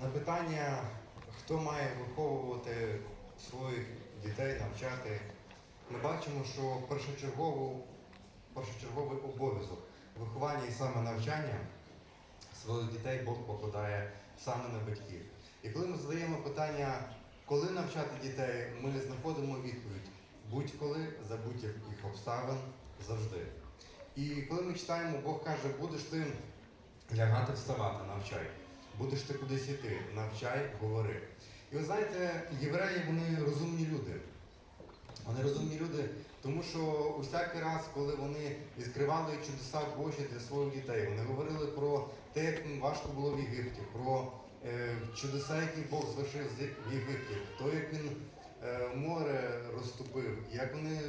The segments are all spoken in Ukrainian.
На питання, хто має виховувати своїх дітей, навчати, ми бачимо, що першочерговий обов'язок виховання і саме навчання своїх дітей Бог покладає саме на батьків. І коли ми задаємо питання, коли навчати дітей, ми знаходимо відповідь будь-коли, за будь-яких обставин, завжди. І коли ми читаємо, Бог каже, будеш ти лягати, вставати, навчай. Будеш ти кудись іти, навчай, говори. І ви знаєте, євреї вони розумні люди. Вони розумні люди, тому що усякий раз, коли вони відкривали чудеса Божі для своїх дітей, вони говорили про те, як їм важко було в Єгипті, про е, чудеса, які Бог звершив в Єгипті, то як він е, море розступив, як вони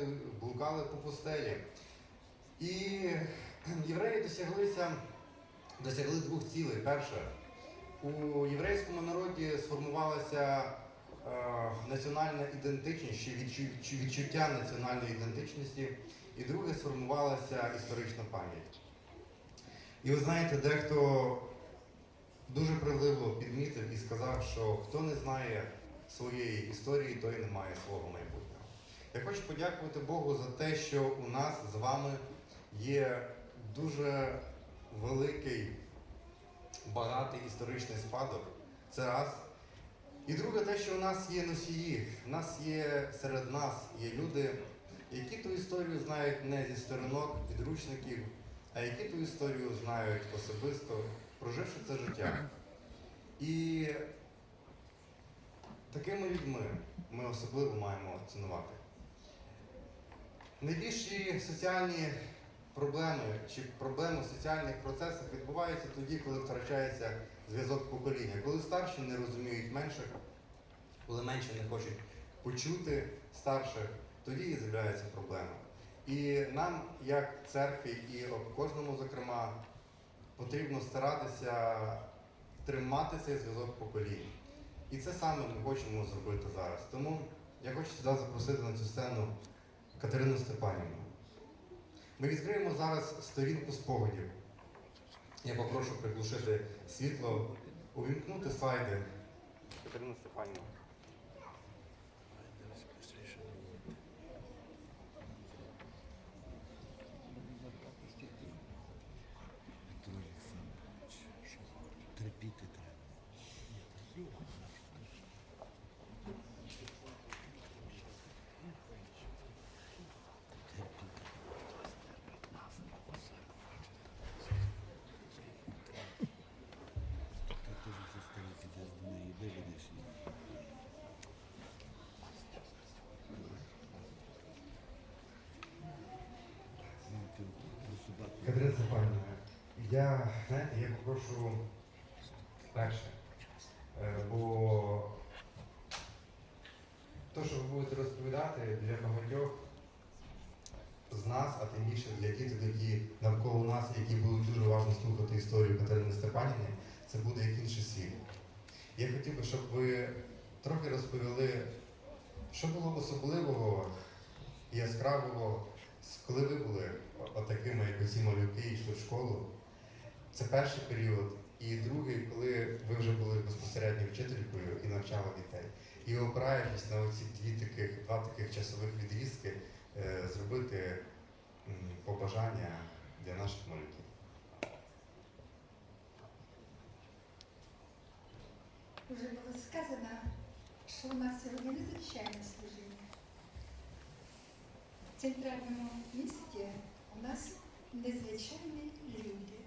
блукали по пустелі. І євреї досяглися, досягли двох цілей. Перше, у єврейському народі сформувалася е, національна ідентичність чи відчу- відчуття національної ідентичності, і друге сформувалася історична пам'ять. І ви знаєте, дехто дуже правдиво підмітив і сказав, що хто не знає своєї історії, той не має свого майбутнього. Я хочу подякувати Богу за те, що у нас з вами є дуже великий, багатий історичний спадок. Це раз. І друге, те, що у нас є носії, у нас є серед нас є люди, які ту історію знають не зі сторінок, підручників, а які ту історію знають особисто, проживши це життя. І такими людьми ми особливо маємо цінувати. Найбільші соціальні проблеми чи проблеми в соціальних процесах відбуваються тоді, коли втрачається зв'язок покоління, коли старші не розуміють менших, коли менші не хочуть почути старших, тоді і з'являється проблема. І нам, як церкві, і кожному, зокрема, потрібно старатися тримати цей зв'язок поколінь. І це саме ми хочемо зробити зараз. Тому я хочу сюди запросити на цю сцену Катерину Степанівну. Ми відкриємо зараз сторінку спогадів. Я попрошу приглушити світло, увімкнути слайди. Катерина Степанівна. Петро Олександрович, що терпіти треба. Терпіти. Ти теж зі столиці десь до неї виведеш її. Ну, ти про собаку. Катерина Степанівна, я, знаєте, я попрошу перше. Е, Бо те, що ви будете розповідати для багатьох з нас, а тим більше для дітей, які навколо нас, які будуть дуже уважно слухати історію Катерини Степанівни, це буде як інший світ. Я хотів би, щоб ви трохи розповіли, що було особливого і яскравого, коли ви були отакими, як оці малюки, йшли в школу. Це перший період. І другий, коли ви вже були безпосередньо вчителькою і навчали дітей. І опираючись на оці дві таких, два таких часових відрізки, е, зробити побажання для наших малюків. Уже було сказано, що у нас сьогодні незвичайне служіння. В центральному місті у нас незвичайні люди.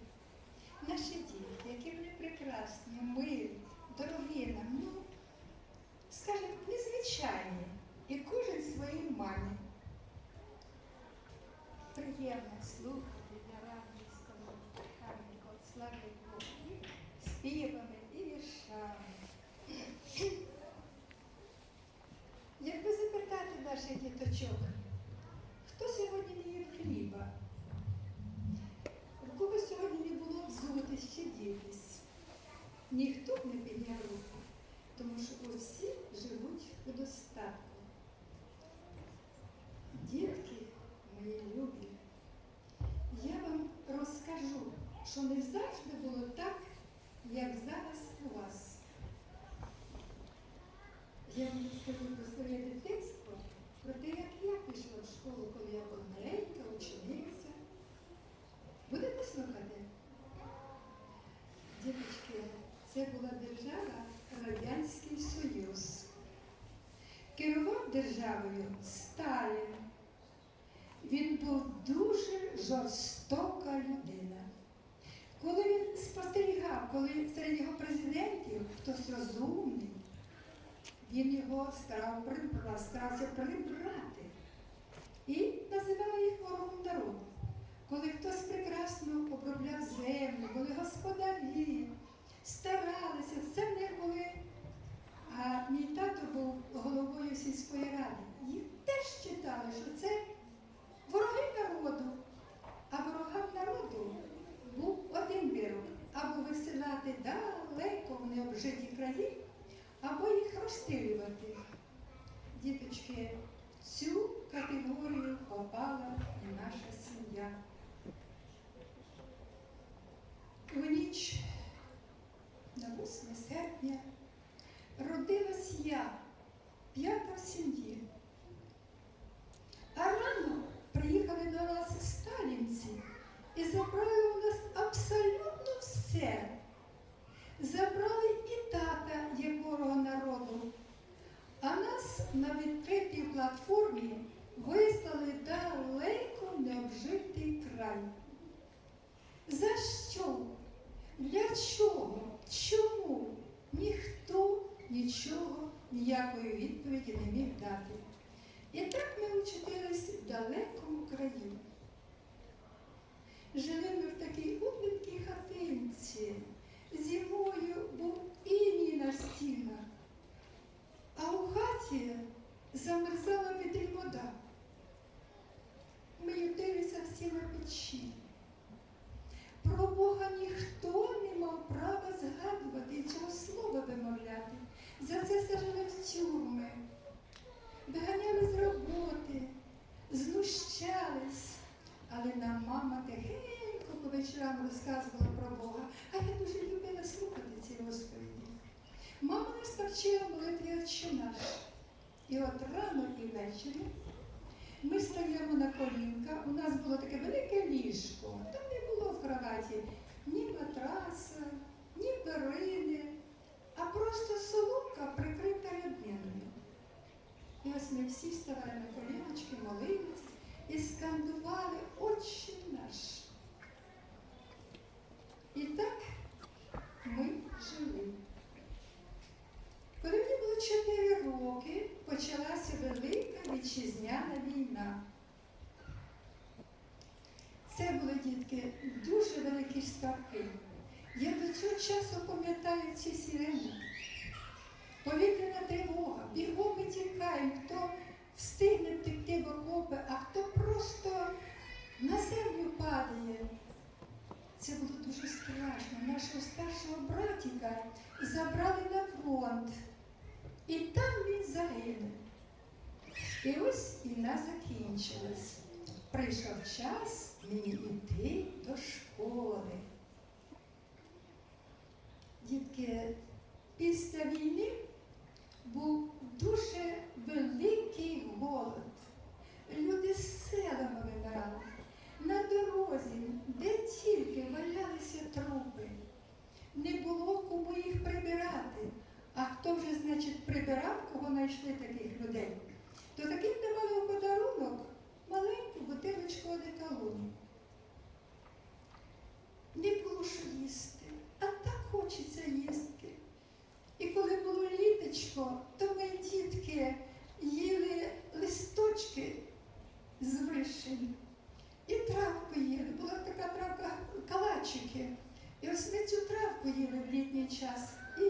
Наші діти, які вони прекрасні, милі, дорогі нам, ну, скажімо, незвичайні. І кожен своїй мамі. Приємно слухати для радійського Харкова, слави Богу, і співами і віршами. Якби запитати наших діточок, що не завжди було так, як зараз у вас. Я вам розкажу про своє дитинство, про те, як я пішла в школу, коли я одненька, учениця. Будете слухати? Дівчатки, це була держава Радянський Союз. Керував державою Сталін. Він був дуже жорстока людина. Коли він спостерігав, коли серед його президентів хтось розумний, він його старав прибрати, старався прибрати і називав їх ворогом народу. Коли хтось прекрасно обробляв землю, були господарі, старалися, в них були. А мій тато був головою сільської ради. Їх теж читали, що це вороги народу. А ворогам народу був один вирок або висилати далеко в необжиті краї, або їх розстрілювати. Діточки, цю категорію попала і наша сім'я. У ніч на 8 серпня родилась я, п'ята в сім'ї. А рано приїхали до нас сталінці і забрали у нас абсолютно все. Забрали і тата якого народу. А нас на відкритій платформі вислали далеко необжитий край. За що? Для чого? Чому? Ніхто нічого, ніякої відповіді не міг дати. І так ми очутились в далекому краю. Жили ми в такій умненькій хатинці. Зимою був іній на стінах, а у хаті замерзала відрі вода. Ми ютилися всі на печі. Про Бога ніхто не мав права згадувати і цього слова вимовляти. За це сажали в тюрми, виганяли з роботи, знущались. Але нам мама тихенько по вечорам розказувала про Бога, а я дуже любила слухати ці розповіді. Мама нас навчила молитві «Отче наш». І от рано і ввечері ми стаємо на колінка. У нас було таке велике ліжко. Там не було в кроваті ні матраса, ні перини, а просто соломка прикрита рядниною. І ось ми всі ставали на коліночки, молились і скандували Отче наш. І так ми жили. Коли мені було 4 роки, почалася велика вітчизняна війна. Це були дітки дуже великі страхи. Я до цього часу пам'ятаю ці сирени. Дітки, після війни був дуже великий голод. Люди з селами вимирали. На дорозі, де тільки валялися трупи, не було кому їх прибирати. А хто вже, значить, прибирав, кого знайшли таких людей, то таким давали у подарунок маленьку бутилочку одеколону. Не було що їсти, а так хочеться їсти. І коли було літочко, то ми, дітки, їли листочки з вишень. І травку їли. Була така травка калачики. І ось ми цю травку їли в літній час. І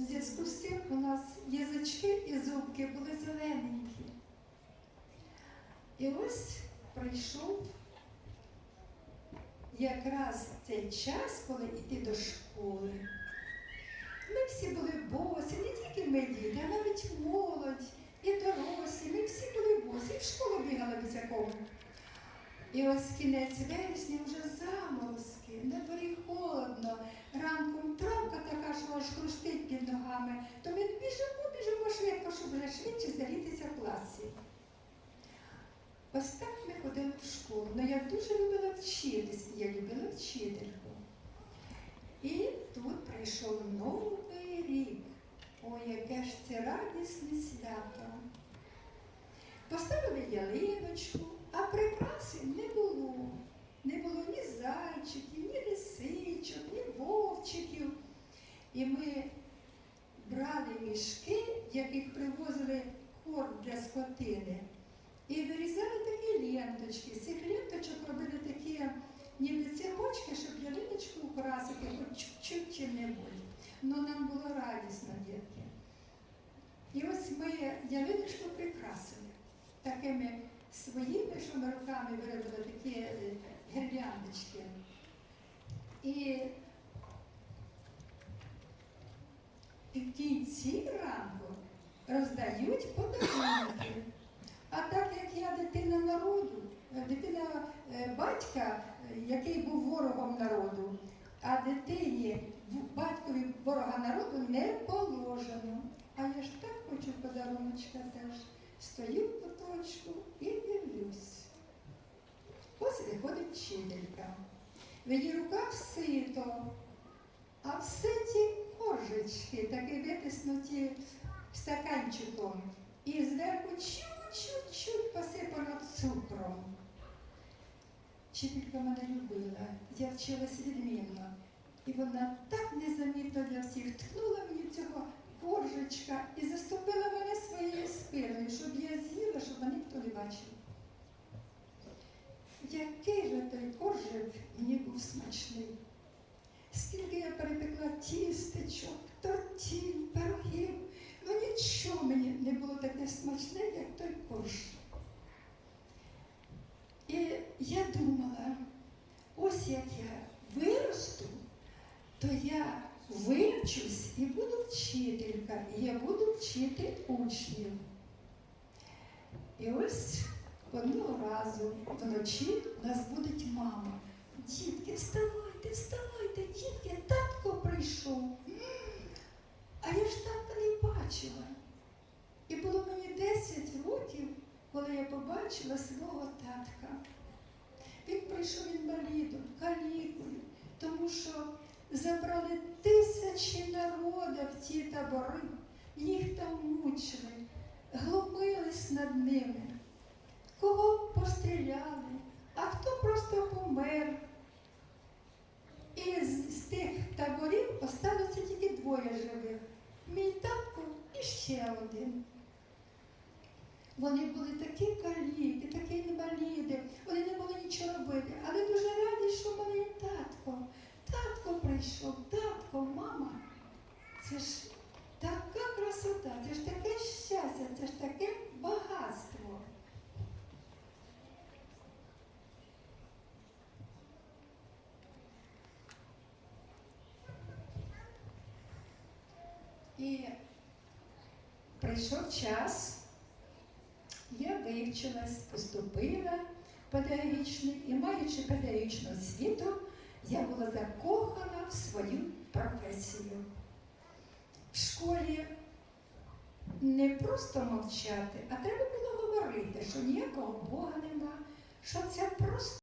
в зв'язку з цим у нас язички і зубки були зелененькі. І ось прийшов якраз цей час, коли йти до школи. Ми всі були босі, не тільки ми діти, а навіть молодь і дорослі. Ми всі були босі, і в школу бігали без якого. І ось кінець вересня вже заморозки, на дворі холодно, ранком травка така, що аж хрустить під ногами, то ми біжимо, біжимо вже швидше залітися в класі. Ось так ми ходили в школу. Ну я дуже любила вчитись, я любила вчительку. І тут прийшов новий рік. Ой, яке ж це радісне свято. Поставили ялиночку, а прикраси не було. Не було ні зайчиків, ні лисичок, ні вовчиків. І ми скотини, і вирізали такі ленточки. З цих ленточок робили такі ніби цепочки, щоб ялиночку украсити хоч чуть-чуть чим-небудь. Ну нам було радісно, дітки. І ось ми ялиночку прикрасили такими своїми, що ми руками виробили такі е, гірляндочки. І в кінці ранку роздають подарунки. А так як я дитина народу, е, дитина е, батька, е, який був ворогом народу, а дитині батькові ворога народу не положено. А я ж так хочу подаруночка теж. Стою в куточку і дивлюсь. Ось виходить вчителька. В її руках сито, а в ситі коржечки, такі витиснуті стаканчиком. І зверху чуть-чуть посипано цукром. Вчителька мене любила, я вчилась відмінно. І вона так незамітно для всіх ткнула мені цього коржечка і заступила мене своєю спиною, щоб я з'їла, щоб мене ніхто не бачив. Який же той коржик мені був смачний. Скільки я перепекла тістечок, тортів, пирогів, ну нічого мені не було таке смачне, як той корж. І я думала, ось як я виросту, то я вивчусь і буду вчителька, і я буду вчити учнів. І ось одного разу вночі нас будить мама. Дітки, вставайте, вставайте, дітки, татко прийшов. А я ж татка не бачила. І було мені 10 років, коли я побачила свого татка. Він прийшов інвалідом, калікою, тому що забрали тисячі народів в ті табори, їх там мучили, глумились над ними. Кого постріляли, а хто просто помер. І з, з тих таборів осталося тільки двоє живих. Мій татко і ще один. Вони були такі каліки, такі інваліди, вони не могли нічого робити, але дуже раді, що в мене татко. Татко прийшов, татко, мама. Це ж така красота, це ж таке щастя, це ж таке багатство. І прийшов час, я вивчилась, поступила в педагогічний і маючи педагогічну освіту, я була закохана в свою професію. В школі не просто мовчати, а треба було говорити, що ніякого Бога нема, що це просто.